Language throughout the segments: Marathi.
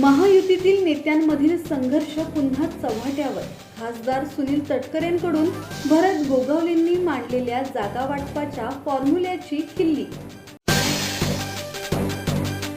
महायुतीतील नेत्यांमधील संघर्ष पुन्हा चव्हाट्यावर. खासदार सुनील तटकरेंकडून भरत गोगावलेंनी मांडलेल्या जागा वाटपाच्या फॉर्म्युल्याची किल्ली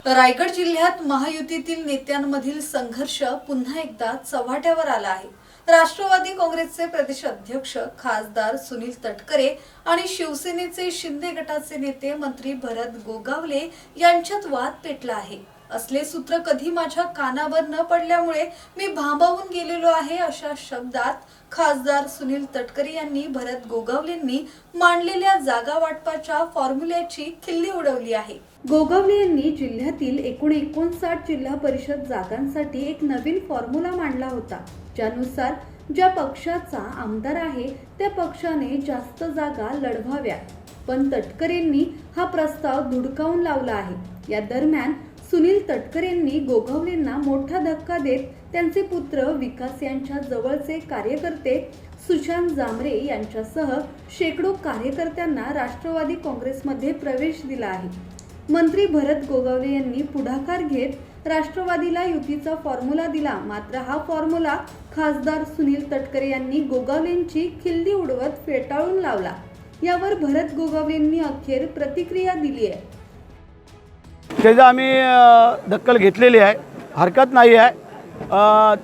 रायगड जिल्ह्यात महायुतीतील नेत्यांमधील संघर्ष पुन्हा एकदा चव्हाट्यावर आला आहे. राष्ट्रवादी काँग्रेसचे प्रदेश अध्यक्ष खासदार सुनील तटकरे आणि शिवसेनेचे शिंदे गटाचे नेते मंत्री भरत गोगावले यांच्यात वाद पेटला आहे. असले सूत्र कधी माझ्या कानावर न पडल्यामुळे मी भांबावून गेलेलो आहे अशा शब्दात खासदार सुनील तटकरी यांनी भरत गोगावलेंनी मांडलेल्या जागा वाटपाच्या फॉर्म्युल्याची खिल्ली उडवली आहे. गोगावले यांनी जिल्ह्यातील एकूण एकोणसाठ जिल्हा परिषद जागांसाठी एक नवीन फॉर्म्युला मांडला होता ज्यानुसार ज्या पक्षाचा आमदार आहे त्या पक्षाने जास्त जागा लढवाव्या. पण तटकरेंनी हा प्रस्ताव धुडकावून लावला आहे. या दरम्यान सुनील तटकरेंनी गोगावलेंना मोठा धक्का देत त्यांचे पुत्र विकास यांच्या जवळचे कार्यकर्ते सुशांत जांभरे यांच्यासह शेकडो कार्यकर्त्यांना राष्ट्रवादी काँग्रेसमध्ये प्रवेश दिला आहे. मंत्री भरत गोगावले यांनी पुढाकार घेत राष्ट्रवादीला युतीचा फॉर्म्युला दिला. मात्र हा फॉर्म्युला खासदार सुनील तटकरे यांनी गोगावलेंची खिल्ली उडवत फेटाळून लावला. यावर भरत गोगावलेंनी अखेर प्रतिक्रिया दिली आहे. त्याचं आम्ही दक्कल घेतलेली आहे. हरकत नाही आहे.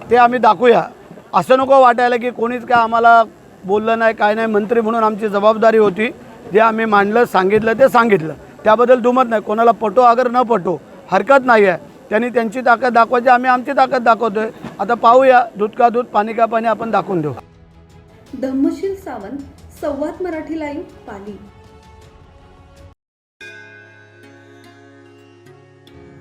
ते आम्ही दाखवूया. असं नको वाटायला की कोणीच काय आम्हाला बोललं नाही काय नाही मंत्री म्हणून आमची जबाबदारी होती. जे आम्ही मांडलं सांगितलं ते सांगितलं. त्याबद्दल दुमत नाही. कोणाला पटो अगर न पटो. हरकत नाही आहे. त्यांनी त्यांची ताकद दाखवायची आम्ही आमची ताकद दाखवतो आहे आता पाहूया दूध का दूध पाणी का पाणी आपण दाखवून देऊ. धम्मशील सावंत संवाद मराठी लाईव्ह पाली.